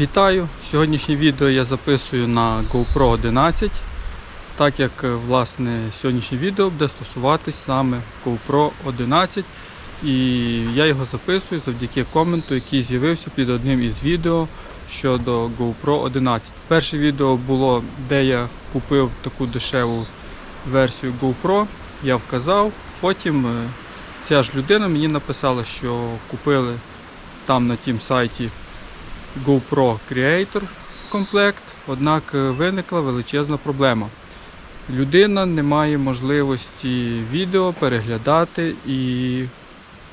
Вітаю! Сьогоднішнє відео я записую на GoPro 11, так як е, власне сьогоднішнє відео буде стосуватись саме GoPro 11. І я його записую завдяки коменту, який з'явився під одним із відео щодо GoPro 11. Перше відео було, де я купив таку дешеву версію GoPro, я вказав. Потім е, ця ж людина мені написала, що купили там на тім сайті GoPro Creator комплект, однак е, виникла величезна проблема. Людина не має можливості відео переглядати і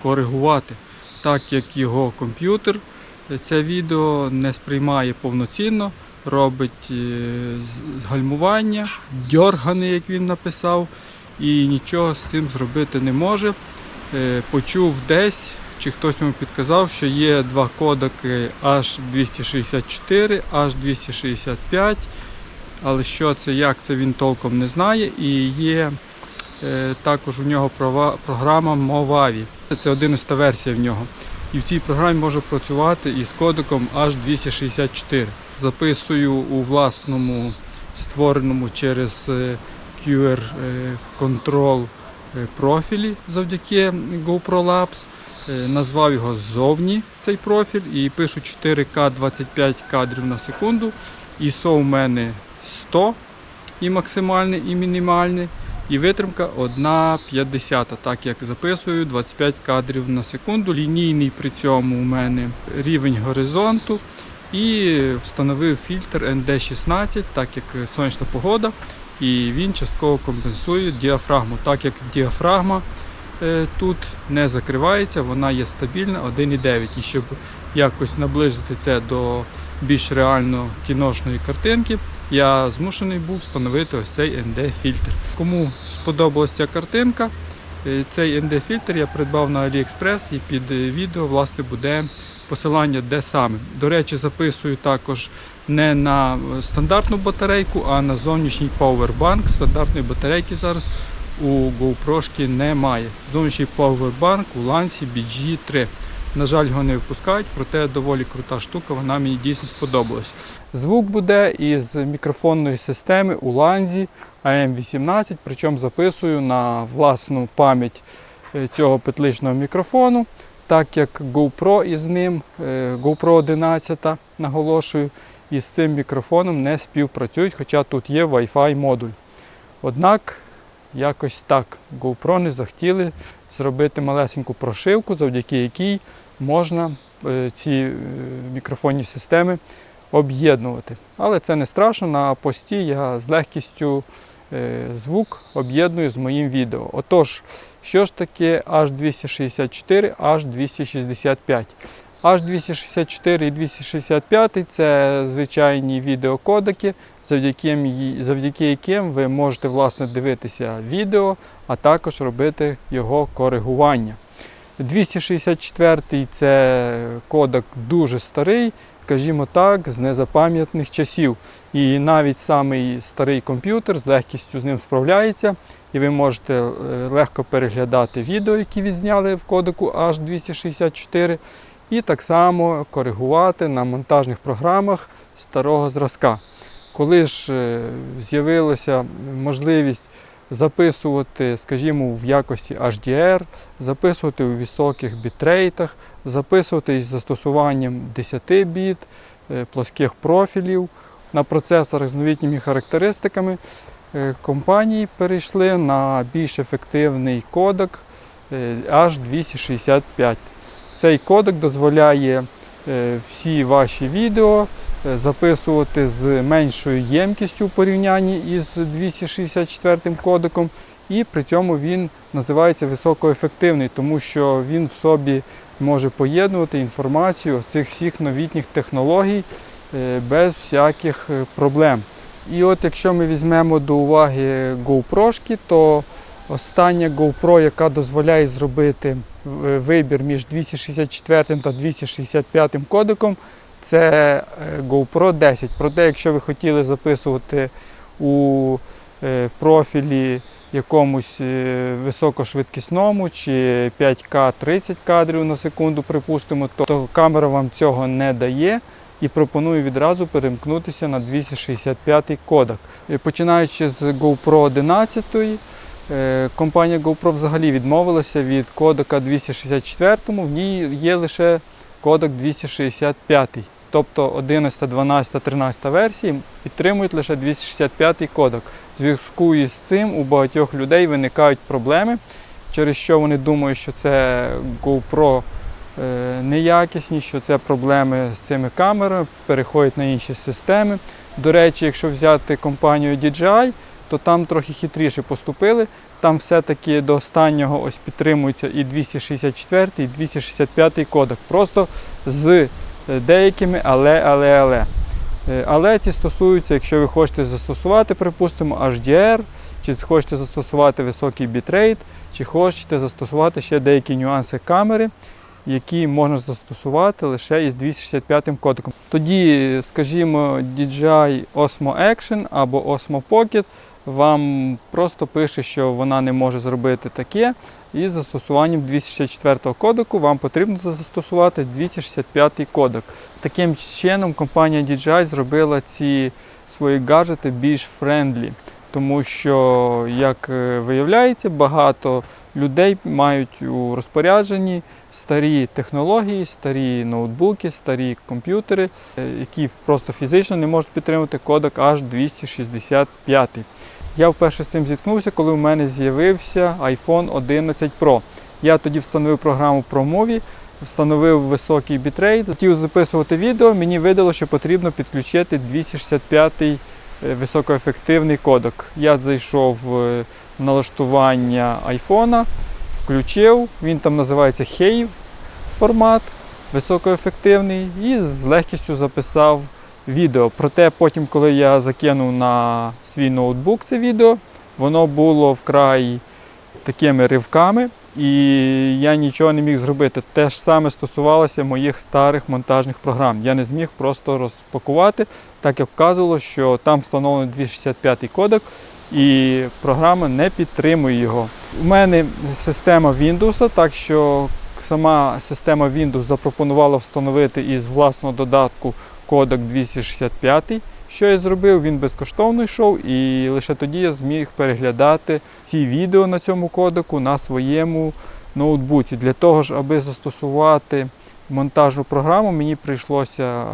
коригувати, так як його комп'ютер е, це відео не сприймає повноцінно, робить е, згальмування, дьоргани, як він написав, і нічого з цим зробити не може. Почув десь, чи хтось йому підказав, що є два кодеки H264, H265, але що це, як це він толком не знає. І є е, також у нього права- програма Movavi. Це 11 версія в нього. І в цій програмі може працювати із кодеком H264. Записую у власному створеному через е, QR е, е, профілі завдяки GoPro Labs. Е, Назвав його ззовні цей профіль і пишу 4К 25 кадрів на секунду. ISO у мене 100 і максимальний, і мінімальний. І витримка 1,50, так як записую 25 кадрів на секунду. Лінійний при цьому у мене рівень горизонту. І встановив фільтр ND16, так як сонячна погода, і він частково компенсує діафрагму, так як діафрагма тут не закривається, вона є стабільна 1,9. І щоб якось наблизити це до більш реально кіношної картинки, я змушений був встановити ось цей ND-фільтр. Кому сподобалася ця картинка, е, цей ND-фільтр я придбав на AliExpress і під е, відео власне буде посилання, де саме. До речі, записую також не на е, стандартну батарейку, а на зовнішній Powerbank. Стандартної батарейки зараз у GoPro немає. Зовнішній Powerbank у Lancy BG3. На жаль, його не випускають, проте доволі крута штука, вона мені дійсно сподобалась. Звук буде із мікрофонної системи у Lanzi AM18, причому записую на власну пам'ять е, цього петличного мікрофону, так як GoPro із ним, е, GoPro 11, наголошую, із цим мікрофоном не співпрацюють, хоча тут є Wi-Fi модуль. Однак якось так GoPro не захотіли зробити малесеньку прошивку, завдяки якій можна е, ці е, мікрофонні системи об'єднувати. Але це не страшно. На пості я з легкістю е, звук об'єдную з моїм відео. Отож, що ж таке H264, H265? H264 і 265 це звичайні відеокодеки, завдяки, завдяки яким ви можете власне дивитися відео, а також робити його коригування. 264 це кодек дуже старий, скажімо так, з незапам'ятних часів. І навіть самий старий комп'ютер з легкістю з ним справляється, і ви можете е, легко переглядати відео, які відзняли в кодеку H264, і так само коригувати на монтажних програмах старого зразка. Коли ж е, з'явилася можливість записувати, скажімо, в якості HDR, записувати у високих бітрейтах, записувати із застосуванням 10 біт, е, плоских профілів на процесорах з новітніми характеристиками, е, компанії перейшли на більш ефективний кодек е, H265. Цей кодек дозволяє е, всі ваші відео е, записувати з меншою ємкістю в порівнянні із 264 кодеком, і при цьому він називається високоефективний, тому що він в собі може поєднувати інформацію з цих всіх новітніх технологій е, без всяких проблем. І от якщо ми візьмемо до уваги GoPro, то остання GoPro, яка дозволяє зробити е, вибір між 264 та 265 кодеком, це е, GoPro 10. Проте, якщо ви хотіли записувати у е, профілі якомусь високошвидкісному чи 5К 30 кадрів на секунду, припустимо, то, камера вам цього не дає. і пропоную відразу перемкнутися на 265 кодек. Починаючи з GoPro 11, е, компанія GoPro взагалі відмовилася від кодека 264, в ній є лише кодек 265. Тобто 11, 12, 13 версії підтримують лише 265 кодек. В зв'язку із цим у багатьох людей виникають проблеми, через що вони думають, що це GoPro е, неякісні, що це проблеми з цими камерами, переходять на інші системи. До речі, якщо взяти компанію DJI, то там трохи хитріше поступили. Там все-таки до останнього ось підтримується і 264, і 265 кодек. Просто з е, деякими але, але, але. Е, Але ці стосуються, якщо ви хочете застосувати, припустимо, HDR, чи хочете застосувати високий бітрейт, чи хочете застосувати ще деякі нюанси камери, які можна застосувати лише із 265 кодеком. Тоді, скажімо, DJI Osmo Action або Osmo Pocket вам просто пише, що вона не може зробити таке, і з застосуванням 264 кодеку вам потрібно застосувати 265 кодек. Таким чином компанія DJI зробила ці свої гаджети більш френдлі, тому що, як е, виявляється, багато людей мають у розпорядженні старі технології, старі ноутбуки, старі комп'ютери, е, які просто фізично не можуть підтримувати кодек аж 265. Я вперше з цим зіткнувся, коли у мене з'явився iPhone 11 Pro. Я тоді встановив програму ProMovie, встановив високий бітрейт, хотів записувати відео, мені видало, що потрібно підключити 265-й е, високоефективний кодек. Я зайшов в налаштування iPhone, включив, він там називається HAVE формат високоефективний і з легкістю записав відео. Проте потім, коли я закинув на свій ноутбук це відео, воно було вкрай такими ривками, і я нічого не міг зробити. Те ж саме стосувалося моїх старих монтажних програм. Я не зміг просто розпакувати, так як вказувало, що там встановлений 265 кодек, і програма не підтримує його. У мене система Windows, так що сама система Windows запропонувала встановити із власного додатку кодек 265. Що я зробив? Він безкоштовно йшов, і лише тоді я зміг переглядати ці відео на цьому кодеку на своєму ноутбуці. Для того ж, аби застосувати монтажну програму, мені прийшлося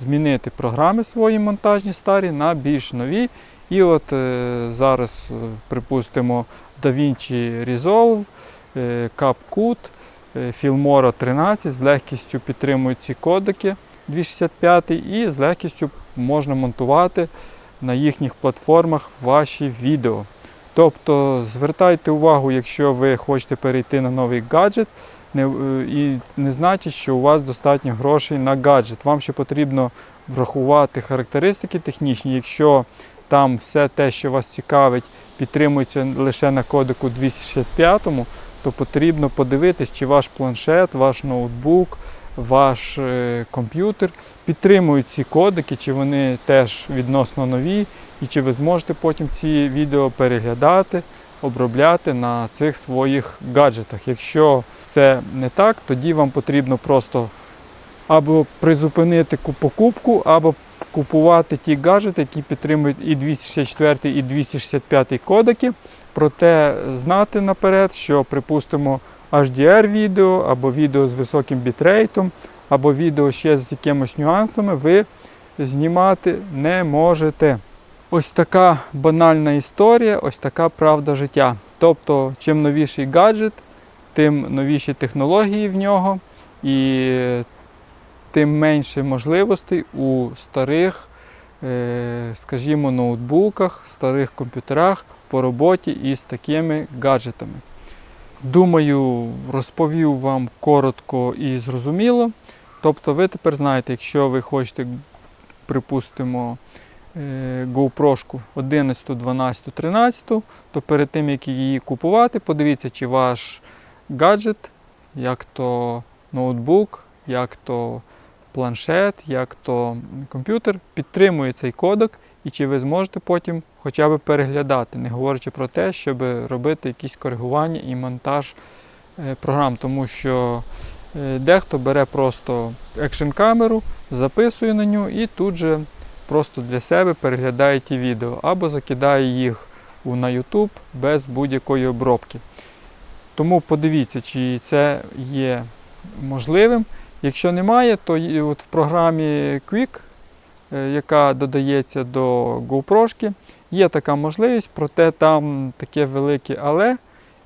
змінити програми свої монтажні старі на більш нові. І от е, зараз, е, припустимо, DaVinci Resolve, е, CapCut, Filmora 13 з легкістю підтримують ці кодеки 265 і з легкістю можна монтувати на їхніх платформах ваші відео. Тобто звертайте увагу, якщо ви хочете перейти на новий гаджет, не, е, і не значить, що у вас достатньо грошей на гаджет. Вам ще потрібно врахувати характеристики технічні. Якщо там все те, що вас цікавить, підтримується лише на кодеку 265, то потрібно подивитись, чи ваш планшет, ваш ноутбук, ваш е, комп'ютер підтримують ці кодики, чи вони теж відносно нові, і чи ви зможете потім ці відео переглядати, обробляти на цих своїх гаджетах. Якщо це не так, тоді вам потрібно просто або призупинити покупку, або купувати ті гаджети, які підтримують і 264, і 265 кодеки. Проте знати наперед, що, припустимо, HDR відео або відео з високим бітрейтом, або відео ще з якимось нюансами, ви знімати не можете. Ось така банальна історія, ось така правда життя. Тобто, чим новіший гаджет, тим новіші технології в нього, і тим менше можливостей у старих, е, скажімо, ноутбуках, старих комп'ютерах по роботі із такими гаджетами. Думаю, розповів вам коротко і зрозуміло. Тобто, ви тепер знаєте, якщо ви хочете, припустимо, GoPro 11, 12, 13, то перед тим, як її купувати, подивіться, чи ваш гаджет, як то ноутбук, як то планшет, як то комп'ютер підтримує цей кодек, і чи ви зможете потім хоча б переглядати, не говорячи про те, щоб робити якісь коригування і монтаж е, програм, тому що Е, Дехто бере просто екшн камеру, записує на нього і тут же просто для себе переглядає ті відео або закидає їх на YouTube без будь-якої обробки. Тому подивіться, чи це є можливим. Якщо немає, то от в програмі Quick, е, яка додається до GoPro, є така можливість, проте там таке велике але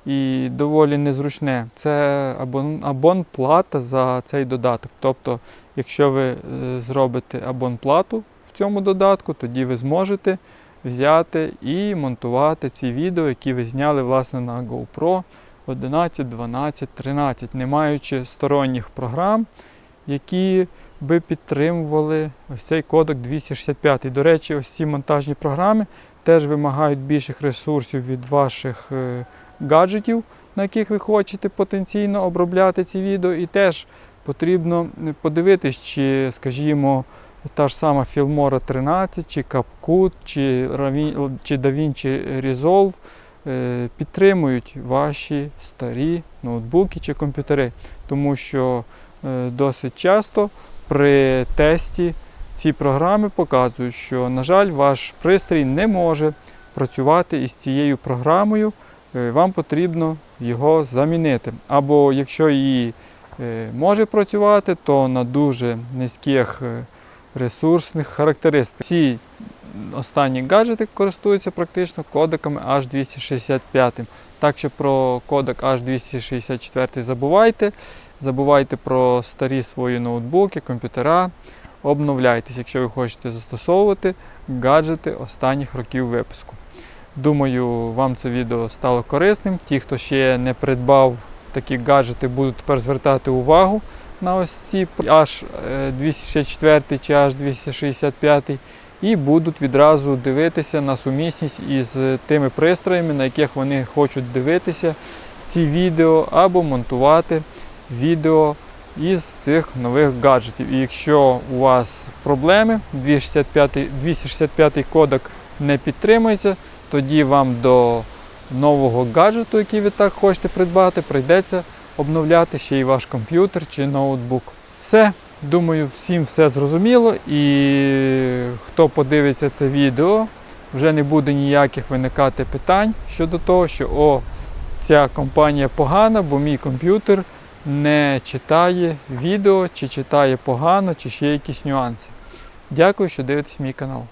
і доволі незручне. Це абонплата за цей додаток. Тобто, якщо ви е, зробите абонплату в цьому додатку, тоді ви зможете взяти і монтувати ці відео, які ви зняли власне на GoPro 11, 12, 13, не маючи сторонніх програм, які би підтримували ось цей кодек 265. До речі, ось ці монтажні програми теж вимагають більших ресурсів від ваших е, гаджетів, на яких ви хочете потенційно обробляти ці відео, і теж потрібно е, подивитись, чи, скажімо, та ж сама Filmora 13, чи CapCut, чи, DaVinci Resolve е, підтримують ваші старі ноутбуки чи комп'ютери, тому що досить часто при тесті ці програми показують, що, на жаль, ваш пристрій не може працювати із цією програмою. Е, Вам потрібно його замінити. Або якщо і е, може працювати, то на дуже низьких е, ресурсних характеристиках. Всі останні гаджети користуються практично кодеками H265. Так що про кодек H264 забувайте. Забувайте про старі свої ноутбуки, комп'ютера. Обновляйтесь, якщо ви хочете застосовувати гаджети останніх років випуску. Думаю, вам це відео стало корисним. Ті, хто ще не придбав такі гаджети, будуть тепер звертати увагу на ось ці H264 чи H265 і будуть відразу дивитися на сумісність із тими пристроями, на яких вони хочуть дивитися ці відео або монтувати відео із цих нових гаджетів. І якщо у вас проблеми, 265, 265 кодек не підтримується, тоді вам до нового гаджету, який ви так хочете придбати, прийдеться обновляти ще й ваш комп'ютер чи ноутбук. Все, думаю, всім все зрозуміло. І хто подивиться це відео, вже не буде ніяких виникати питань щодо того, що о, ця компанія погана, бо мій комп'ютер не читає відео, чи читає погано, чи ще якісь нюанси. Дякую, що дивитесь мій канал.